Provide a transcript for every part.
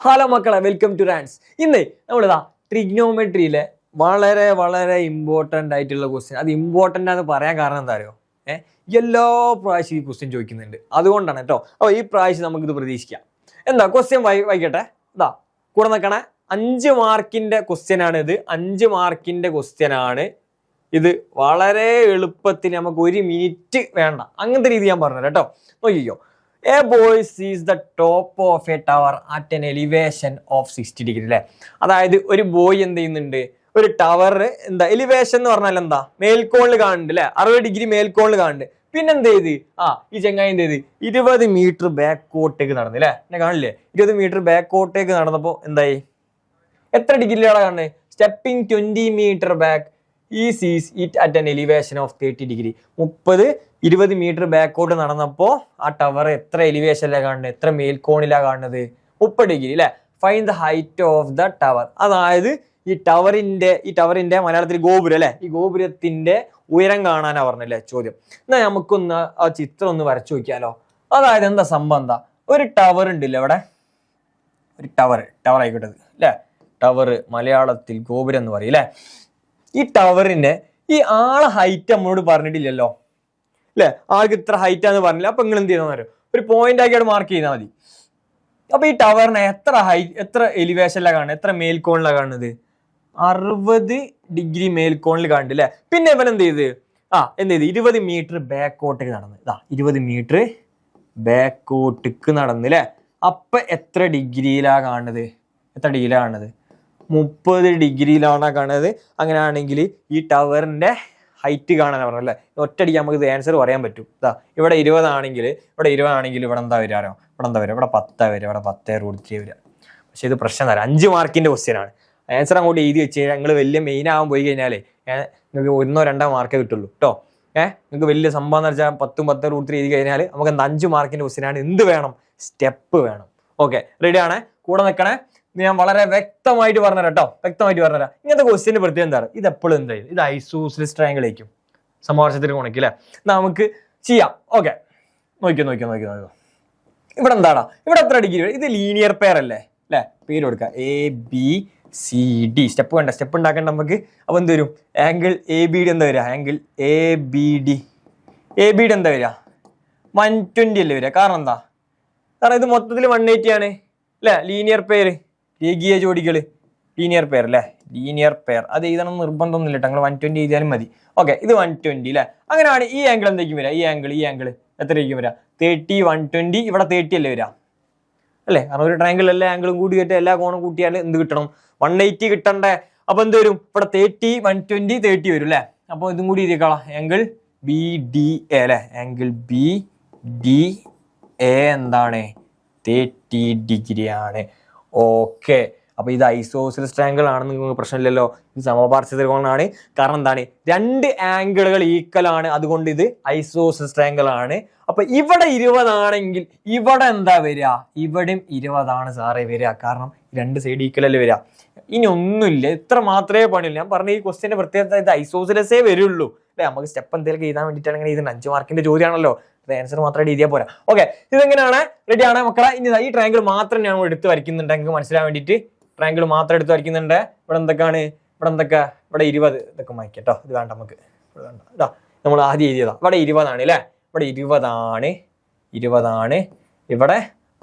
Hello മക്കളെ welcome to റാൻസ് ഇന്ന് നമ്മളിതാ ട്രിഗ്നോമെട്രിയിലെ വളരെ വളരെ ഇമ്പോർട്ടന്റ് ആയിട്ടുള്ള ക്വസ്റ്റ്യൻ അത് ഇമ്പോർട്ടന്റ് ആണെന്ന് പറയാൻ കാരണം എന്താ അറിയോ ഏഹ് എല്ലാ പ്രാവശ്യം ഈ ക്വസ്റ്റ്യൻ ചോദിക്കുന്നുണ്ട്. അതുകൊണ്ടാണ് കേട്ടോ അപ്പോൾ ഈ പ്രാവശ്യം നമുക്കിത് പ്രതീക്ഷിക്കാം. എന്താ ക്വസ്റ്റ്യൻ വൈ വായിക്കട്ടെ ഇതാ കൂടെ നിൽക്കണേ. അഞ്ച് മാർക്കിന്റെ ക്വസ്റ്റ്യൻ ആണ് ഇത് അഞ്ച് മാർക്കിന്റെ ക്വസ്റ്റ്യനാണ് ഇത് വളരെ എളുപ്പത്തിൽ നമുക്ക് ഒരു മിനിറ്റ് വേണ്ട. അങ്ങനത്തെ രീതി ഞാൻ പറഞ്ഞു കേട്ടോ നോക്കിക്കോ. A boy sees the top of a tower at an elevation of sixty degree അല്ലേ അതായത് ഒരു ബോയ് എന്ത് ചെയ്യുന്നുണ്ട്? ഒരു ടവർ എന്താ എലിവേഷൻ എന്ന് പറഞ്ഞാൽ എന്താ? മേൽക്കോണിൽ കാണുന്നുണ്ട് അല്ലേ അറുപത് ഡിഗ്രി മേൽക്കോണിൽ കാണുന്നുണ്ട്. പിന്നെ എന്ത് ചെയ്ത്? ആ ഈ ചെങ്ങായി എന്ത് ചെയ്ത്? ഇരുപത് മീറ്റർ ബാക്കോട്ടേക്ക് നടന്നു അല്ലേ എന്നെ കാണില്ലേ? ഇരുപത് മീറ്റർ ബാക്കോട്ടേക്ക് നടന്നപ്പോൾ എന്തായി? എത്ര ഡിഗ്രിയിലാണ് കാണുന്നത്? Stepping twenty metre back he sees it at an elevation of thirty degree മുപ്പത് ഇരുപത് മീറ്റർ ബാക്കോട്ട് നടന്നപ്പോൾ ആ ടവർ എത്ര എലിവേഷനിലാണ് കാണുന്നത് എത്ര മേൽക്കോണിലാണ് കാണുന്നത്? മുപ്പത് ഡിഗ്രി അല്ലേ fine the height of the tower അതായത് ഈ ടവറിന്റെ ഈ ടവറിന്റെ മലയാളത്തിൽ ഗോപുരം അല്ലേ? ഈ ഗോപുരത്തിന്റെ ഉയരം കാണാനാ പറഞ്ഞല്ലേ ചോദ്യം. എന്നാ നമുക്കൊന്ന് ആ ചിത്രം ഒന്ന് വരച്ചു നോക്കിയാലോ? അതായത് എന്താ സംഭവം എന്താ ഒരു ടവർ ഉണ്ടല്ലോ അവിടെ. ഒരു ടവർ ടവർ ആയിക്കോട്ടെ അല്ലേ ടവർ മലയാളത്തിൽ ഗോപുരം എന്ന് പറയും അല്ലേ ഈ ടവറിന്റെ ഈ ആളെ ഹൈറ്റ് നമ്മളോട് പറഞ്ഞിട്ടില്ലല്ലോ. അല്ലേ ആൾക്ക് ഇത്ര ഹൈറ്റ് ആണെന്ന് പറഞ്ഞില്ല. അപ്പൊ നിങ്ങൾ എന്ത് ചെയ്താൽ ഒരു പോയിന്റ് ആക്കി അവിടെ മാർക്ക് ചെയ്താൽ മതി. അപ്പൊ ഈ ടവറിനെ എത്ര ഹൈ എത്ര എലിവേഷനിലാണ് കാണുന്നത് എത്ര മേൽക്കോണിലാണ് കാണുന്നത്? അറുപത് ഡിഗ്രി മേൽക്കോണിൽ കാണുന്നുണ്ട് അല്ലേ പിന്നെ ഇവൻ എന്ത് ചെയ്ത്? ആ എന്ത് ചെയ്ത്? ഇരുപത് മീറ്റർ ബാക്കോട്ടേക്ക് നടന്ന്. ഇതാ ഇരുപത് മീറ്റർ ബാക്കോട്ടേക്ക് നടന്ന് അല്ലേ അപ്പൊ എത്ര ഡിഗ്രിയിലാണ് കാണുന്നത്? എത്ര ഡിഗ്രിയിലാണ് കാണുന്നത്? മുപ്പത് ഡിഗ്രിയിലാണ് കാണുന്നത്. അങ്ങനെയാണെങ്കിൽ ഈ ടവറിന്റെ ഹൈറ്റ് കാണാൻ പറഞ്ഞു അല്ലേ? ഒറ്റയടിക്ക് നമുക്ക് ഇത് ആൻസർ പറയാൻ പറ്റും. ഇതാ ഇവിടെ ഇരുപതാണെങ്കിൽ ഇവിടെ ഇരുപതാണെങ്കിൽ ഇവിടെ എന്താ വരാറോ ഇവിടെ എന്താ വരിക? ഇവിടെ പത്താ വരിക ഇവിടെ പത്തേ റൂട്ട് വരിക. പക്ഷെ ഇത് പ്രശ്നം തരാം അഞ്ച് മാർക്കിന്റെ ക്വസ്റ്റ്യനാണ് ആൻസർ അങ്ങോട്ട് എഴുതി വെച്ച് കഴിഞ്ഞാൽ നിങ്ങൾ വലിയ മെയിൻ ആവാൻ പോയി കഴിഞ്ഞാൽ നിങ്ങൾക്ക് ഒന്നോ രണ്ടോ മാർക്കേ കിട്ടുള്ളൂ കേട്ടോ ഏഹ് നിങ്ങൾക്ക് വലിയ സംഭവം എന്ന് വെച്ചാൽ പത്തും പത്തും റൂട്ട് എഴുതി കഴിഞ്ഞാൽ നമുക്ക് എന്താ അഞ്ച് മാർക്കിന്റെ ക്വസ്റ്റ്യനാണ് എന്ത് വേണം? സ്റ്റെപ്പ് വേണം. ഓക്കെ റെഡി ആണേ? കൂടെ നിൽക്കണേ ഞാൻ വളരെ വ്യക്തമായിട്ട് പറഞ്ഞുതരാം കേട്ടോ വ്യക്തമായിട്ട് പറഞ്ഞുതരാം. ഇങ്ങനത്തെ ക്വസ്റ്റ്യന്റെ പ്രത്യേകം എന്താണ്? ഇത് എപ്പോഴും എന്താ ഇത്? ഐസൂസ്ലിസ് ഐസോസിലിസ് ട്രയാങ്കിൾ ആയിരിക്കും അല്ലെ? നമുക്ക് ചെയ്യാം. ഓക്കെ നോക്കിയോ നോക്കിയോ നോക്കിയോ നോക്കിയോ ഇവിടെ എന്താടാ? ഇവിടെ എത്ര ഡിഗ്രി ഇത് ലീനിയർ പെയർ അല്ലേ? അല്ലേ? പേര് കൊടുക്കുക A B C D step വേണ്ട. സ്റ്റെപ്പ് ഉണ്ടാക്കേണ്ട നമുക്ക്. അപ്പോൾ എന്ത് വരും? ആംഗിൾ എ ബി ഡി എന്താ വരിക? Angle A B D A B D എന്താ വരിക? വൺ ട്വന്റി അല്ലേ വരിക? കാരണം എന്താ? കാരണം ഇത് മൊത്തത്തിൽ വൺ എയ്റ്റി ആണ്. അല്ലേ? ലീനിയർ പെയർ രേഖീയ ജോഡികൾ ലീനിയർ പെയർ അല്ലേ ലീനിയർ പെയർ അത് എഴുതണം നിർബന്ധമൊന്നുമില്ല നിങ്ങൾ വൺ ട്വന്റി എഴുതിയാലും മതി. ഓക്കെ ഇത് വൺ ട്വന്റി അല്ലേ അങ്ങനെയാണ് ഈ ആംഗിൾ എന്തായിരിക്കും വരിക? ഈ ആംഗിൾ ഈ ആംഗിൾ എത്രയായിരിക്കും വരിക? തേർട്ടി വൺ ട്വന്റി ഇവിടെ തേർട്ടി അല്ലേ വരിക? അല്ലേ? കാരണം ഒരു ട്രയാങ്കിൾ എല്ലാ ആംഗിളും കൂടി കയറ്റി എല്ലാ കോണും കൂട്ടിയാൽ എന്ത് കിട്ടണം? വൺ എയ്റ്റി കിട്ടണ്ടേ? അപ്പൊ എന്ത് വരും? ഇവിടെ തേർട്ടി വൺ ട്വന്റി തേർട്ടി വരും അല്ലേ അപ്പോൾ ഇതും കൂടി ഇരിക്കളാം ആംഗിൾ ബി ഡി എ അല്ലേ ആംഗിൾ ബി ഡി എ എന്താണ്? തേർട്ടി ഡിഗ്രി ആണ്. ഓക്കെ. അപ്പോൾ ഇത് ഐസോസിൽ ട്രയാങ്കിൾ ആണെന്ന് നിങ്ങൾക്ക് പ്രശ്നമില്ലല്ലോ. ഇത് സമപാർശ്വ ത്രികോണമാണ് കാരണം എന്താണ്? രണ്ട് ആംഗിളുകൾ ഈക്വൽ ആണ്. അതുകൊണ്ട് ഇത് ഐസോസിൽ ട്രയാങ്കിൾ ആണ്. അപ്പൊ ഇവിടെ ഇരുപതാണെങ്കിൽ ഇവിടെ എന്താ വരിക? ഇവിടെയും ഇരുപതാണ് സാറേ വരിക. കാരണം രണ്ട് സൈഡ് ഈക്വൽ അല്ലേ വരിക. ഇനി ഒന്നുമില്ല. ഇത്ര മാത്രമേ പണിയുള്ളൂ. ഞാൻ പറഞ്ഞ ഈ ക്വസ്റ്റിന്റെ പ്രത്യേകത ഇത് ഐസോസിലസേ വരുള്ളൂ. അല്ലെ? നമുക്ക് സ്റ്റെപ്പ് എന്തെങ്കിലും എഴുതാൻ വേണ്ടിയിട്ടാണെങ്കിൽ ഇത് അഞ്ച് മാർക്കിന്റെ ചോദ്യമാണല്ലോ. ആൻസർ മാത്രമായിട്ട് എഴുതിയാൽ പോരാ. ഓക്കെ ഇതെങ്ങനെയാണ്? റെഡി ആണ്? മക്കളെ ഇനി ഈ ട്രയാങ്കിൾ മാത്രം ഞാൻ എടുത്ത് വരയ്ക്കുന്നുണ്ട്. എനിക്ക് മനസ്സിലാൻ വേണ്ടിയിട്ട് ട്രയാങ്കിൾ മാത്രം എടുത്ത് വരയ്ക്കുന്നുണ്ട്. ഇവിടെ എന്തൊക്കെയാണ്? ഇവിടെ എന്തൊക്കെ? ഇവിടെ ഇരുപത്. ഇതൊക്കെ മായ്ക്കട്ടോ ഇത് വേണ്ട നമുക്ക്. ഇവിടെ ഇതാ നമ്മൾ ആദ്യം എഴുതിയതാ. ഇവിടെ ഇരുപതാണ് അല്ലേ ഇവിടെ ഇരുപതാണ്. ഇരുപതാണ്. ഇവിടെ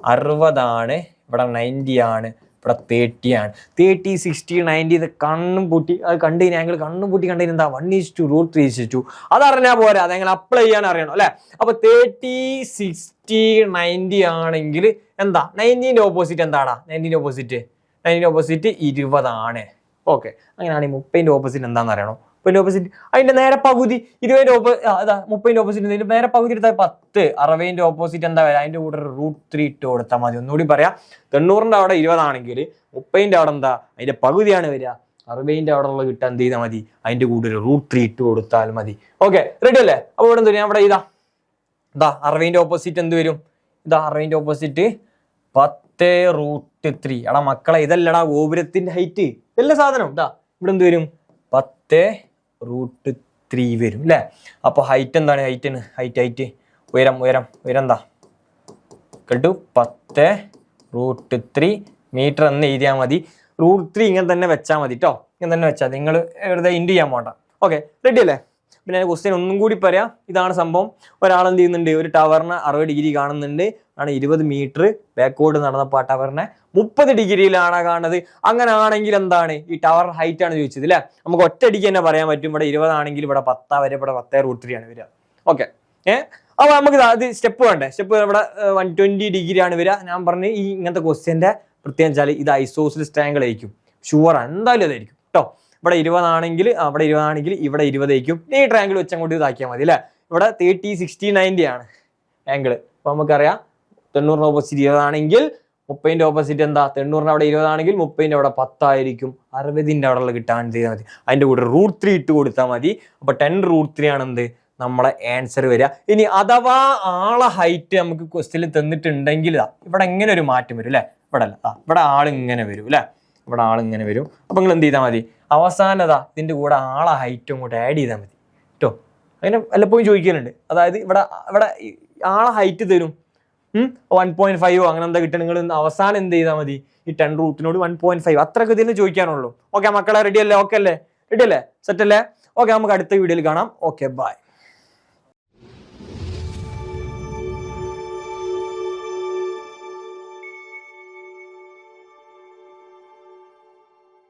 അറുപതാണ്. ഇവിടെ നയന്റി ആണ്. ഇവിടെ തേർട്ടി ആണ്. തേർട്ടി സിക്സ്റ്റി നയന്റി ഇത് കണ്ണും പൂട്ടി അത് കണ്ടു കഴിഞ്ഞാൽ ഞങ്ങൾ കണ്ണും പൂട്ടി കണ്ടു എന്താ? One is two root three is two അതറിഞ്ഞാൽ പോരാ അത് ഞങ്ങൾ അപ്ലൈ ചെയ്യാൻ അറിയണം അല്ലേ? അപ്പോൾ തേർട്ടി സിക്സ്റ്റി നയന്റി ആണെങ്കിൽ എന്താ? നയന്റീന്റെ ഓപ്പോസിറ്റ് എന്താടാ? നയന്റീന്റെ ഓപ്പോസിറ്റ് നയന്റീന്റെ ഓപ്പോസിറ്റ് ഇരുപതാണ്. ഓക്കെ അങ്ങനെയാണെങ്കിൽ മുപ്പതിന്റെ ഓപ്പോസിറ്റ് എന്താണെന്ന് അറിയണം. മുപ്പതിന്റെ ഓപ്പോസിറ്റ് അതിന്റെ നേരെ പകുതി ഇരുപതിന്റെ ഓപ്പോ അതാ മുപ്പതിന്റെ ഓപ്പോസിറ്റ് ഇതിന്റെ നേരെ പകുതി എടുത്താൽ പത്ത്. അറുപതിന്റെ ഓപ്പോസിറ്റ് എന്താ വരിക അതിന്റെ കൂടെ റൂട്ട് ത്രീ ഇട്ട് കൊടുത്താൽ മതി. ഒന്നുകൂടി പറയാം. തൊണ്ണൂറിന്റെ അവിടെ ഇരുപതാണെങ്കിൽ മുപ്പതിന്റെ അവിടെ എന്താ? അതിന്റെ പകുതിയാണ് വരിക അറുപതിന്റെ അവിടെ ഉള്ള കിട്ടാൻ എന്ത് ചെയ്താൽ മതി? അതിന്റെ കൂടെ ഒരു റൂട്ട് ത്രീ ഇട്ട് കൊടുത്താൽ മതി. ഓക്കെ റെഡി അല്ലേ? അപ്പോൾ ഇവിടെ എന്തോ ഞാൻ ഇവിടെ ഇതാ. ഇതാ അറുപതിന്റെ ഓപ്പോസിറ്റ് എന്ത് വരും? ഇതാ അറുപതിന്റെ ഓപ്പോസിറ്റ് പത്ത് റൂട്ട് ത്രീ എടാ മക്കളെ ഇതല്ലടാ ഗോപുരത്തിന്റെ ഹൈറ്റ് ഇതല്ല സാധനം. ഇതാ ഇവിടെ എന്ത് വരും? പത്ത് റൂട്ട് ത്രീ വരും അല്ലേ അപ്പോൾ ഹൈറ്റ് എന്താണ്? ഹൈറ്റിന് ഹൈറ്റ് ഹൈറ്റ് ഉയരം ഉയരം. ഉയരം എന്താ? കേട്ടു പത്ത് റൂട്ട് ത്രീ മീറ്റർ എന്ന് എഴുതിയാൽ മതി. റൂട്ട് ത്രീ ഇങ്ങനെ തന്നെ വെച്ചാൽ മതി കേട്ടോ ഇങ്ങനെ തന്നെ വെച്ചാൽ നിങ്ങൾ വെറുതെ ഇൻഡ് ചെയ്യാൻ പോണ്ട. ഓക്കെ റെഡി അല്ലേ? പിന്നെ ക്വസ്റ്റ്യൻ ഒന്നും കൂടി പറയാം. ഇതാണ് സംഭവം. ഒരാൾ എന്ത് ചെയ്യുന്നുണ്ട്? ഒരു ടവറിന് അറുപത് ഡിഗ്രി കാണുന്നുണ്ട്. ആണ് ഇരുപത് മീറ്റർ ബാക്കോട്ട് നടന്നപ്പോൾ ആ ടവറിനെ മുപ്പത് ഡിഗ്രിയിലാണ് കാണുന്നത്. അങ്ങനെ ആണെങ്കിൽ എന്താണ്? ഈ ടവർ ഹൈറ്റ് ആണ് ചോദിച്ചത് അല്ലേ നമുക്ക് ഒറ്റയടിക്ക് തന്നെ പറയാൻ പറ്റും. ഇവിടെ ഇരുപതാണെങ്കിൽ ഇവിടെ പത്താ വരെ ഇവിടെ പത്തേ റൂട്ട് ത്രീ ആണ് വരിക. ഓക്കെ ഏഹ് അപ്പൊ നമുക്ക് അത് സ്റ്റെപ്പ് വേണ്ടേ? സ്റ്റെപ്പ് ഇവിടെ വൺ ട്വന്റി ഡിഗ്രി ആണ് വരിക. ഞാൻ പറഞ്ഞ് ഈ ഇങ്ങനത്തെ ക്വസ്റ്റ്യന്റെ പ്രത്യേകം വെച്ചാൽ ഇത് ഐസോസിൽ സ്റ്റാങ്കിൾ ആയിരിക്കും. ഷുവർ എന്തായാലും അതായിരിക്കും. കേട്ടോ ഇവിടെ ഇരുപതാണെങ്കിൽ അവിടെ ഇരുപതാണെങ്കിൽ ഇവിടെ ഇരുപതായിരിക്കും ഈ ട്രാങ്കിൾ വെച്ച് അങ്ങോട്ട് ഇതാക്കിയാൽ മതി അല്ലേ ഇവിടെ തേർട്ടി സിക്സ്റ്റി നയന്റി ആണ് ആംഗിൾ അപ്പോൾ നമുക്കറിയാം തൊണ്ണൂറിന് ഓപ്പോസിറ്റ് ഇരുപതാണെങ്കിൽ മുപ്പതിന്റെ ഓപ്പോസിറ്റ് എന്താ? തൊണ്ണൂറിന് അവിടെ ഇരുപതാണെങ്കിൽ മുപ്പതിന്റെ അവിടെ പത്തായിരിക്കും. അറുപതിന്റെ അവിടെ കിട്ടാൻ ചെയ്താൽ മതി? അതിന്റെ കൂടെ റൂട്ട് ത്രീ ഇട്ട് കൊടുത്താൽ മതി. അപ്പൊ ടെൻ റൂട്ട് ത്രീ ആണ് എന്ത്? നമ്മളെ ആൻസർ വരിക. ഇനി അഥവാ ആളെ ഹൈറ്റ് നമുക്ക് ക്വസ്റ്റ്യനിൽ തന്നിട്ടുണ്ടെങ്കിൽ ഇവിടെ എങ്ങനെ ഒരു മാറ്റം വരും അല്ലേ ഇവിടെ അല്ല. ഇവിടെ ആൾ ഇങ്ങനെ വരും അല്ലേ ഇവിടെ ആൾ ഇങ്ങനെ വരും. അപ്പൊ നിങ്ങൾ എന്ത് ചെയ്താൽ മതി? അവസാനതാ ഇതിന്റെ കൂടെ ആളെ ഹൈറ്റ് അങ്ങോട്ട് ആഡ് ചെയ്താൽ മതി. കേട്ടോ? അങ്ങനെ വല്ലപ്പോഴും ചോദിക്കലുണ്ട്. അതായത് ഇവിടെ ഇവിടെ ആളെ ഹൈറ്റ് തരും. വൺ പോയിന്റ് ഫൈവോ അങ്ങനെ എന്താ കിട്ടുക? നിങ്ങൾ അവസാനം എന്ത് ചെയ്താൽ മതി? ഈ ടെൻ റൂട്ടിനോട് വൺ പോയിന്റ് ഫൈവ് അത്രയ്ക്ക് ഇതിന് ചോദിക്കാനുള്ളൂ. ഓക്കെ മക്കളെ റെഡി അല്ലേ? ഓക്കെ അല്ലേ? റെഡി അല്ലേ? സെറ്റ് അല്ലേ? ഓക്കെ നമുക്ക് അടുത്ത വീഡിയോയിൽ കാണാം. Okay bye